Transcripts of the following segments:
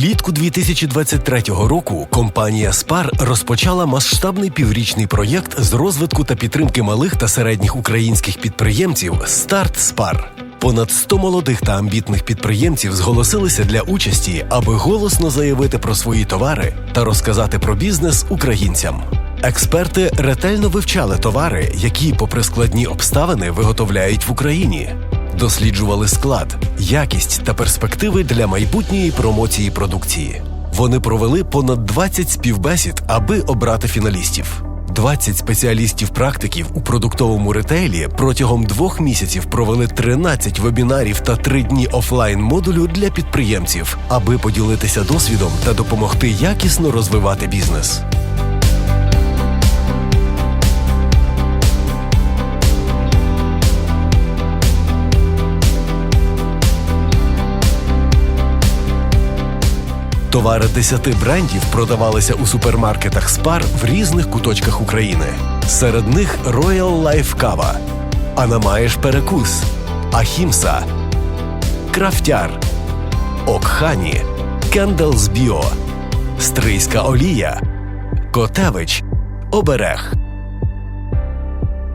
Влітку 2023 року компанія Спар розпочала масштабний піврічний проєкт з розвитку та підтримки малих та середніх українських підприємців Старт Спар. Понад 100 молодих та амбітних підприємців зголосилися для участі, аби голосно заявити про свої товари та розказати про бізнес українцям. Експерти ретельно вивчали товари, які, попри складні обставини, виготовляють в Україні. Досліджували склад, якість та перспективи для майбутньої промоції продукції. Вони провели понад 20 співбесід, аби обрати фіналістів. 20 спеціалістів-практиків у продуктовому ретейлі протягом двох місяців провели 13 вебінарів та 3 дні офлайн модулю для підприємців, аби поділитися досвідом та допомогти якісно розвивати бізнес. Товари 10 брендів продавалися у супермаркетах Спар в різних куточках України. Серед них Royal Life Кава, Анамаєш Перекус, Ахімса, Крафтяр, Окхані, Кенделс Біо, Стрийська олія, Котевич, Оберег.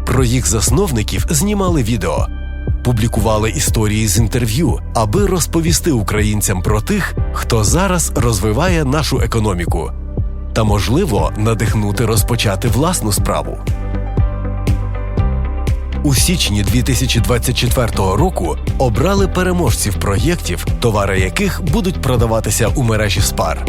Про їх засновників знімали відео, публікували історії з інтерв'ю, аби розповісти українцям про тих, хто зараз розвиває нашу економіку, та, можливо, надихнути розпочати власну справу. У січні 2024 року обрали переможців проєктів, товари яких будуть продаватися у мережі Спар.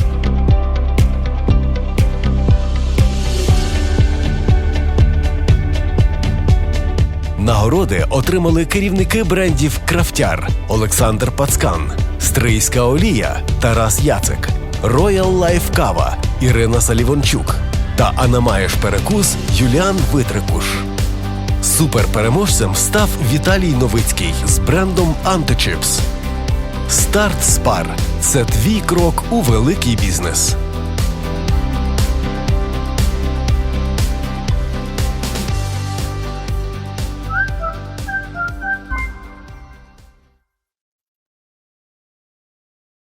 Нагороди отримали керівники брендів Крафтяр Олександр Пацкан, Стрийська Олія Тарас Яцик, Royal Life Кава Ірина Салівончук та Анамаєш Перекус Юліан Витрикуш. Суперпереможцем став Віталій Новицький з брендом Античипс. Старт Спар це твій крок у великий бізнес.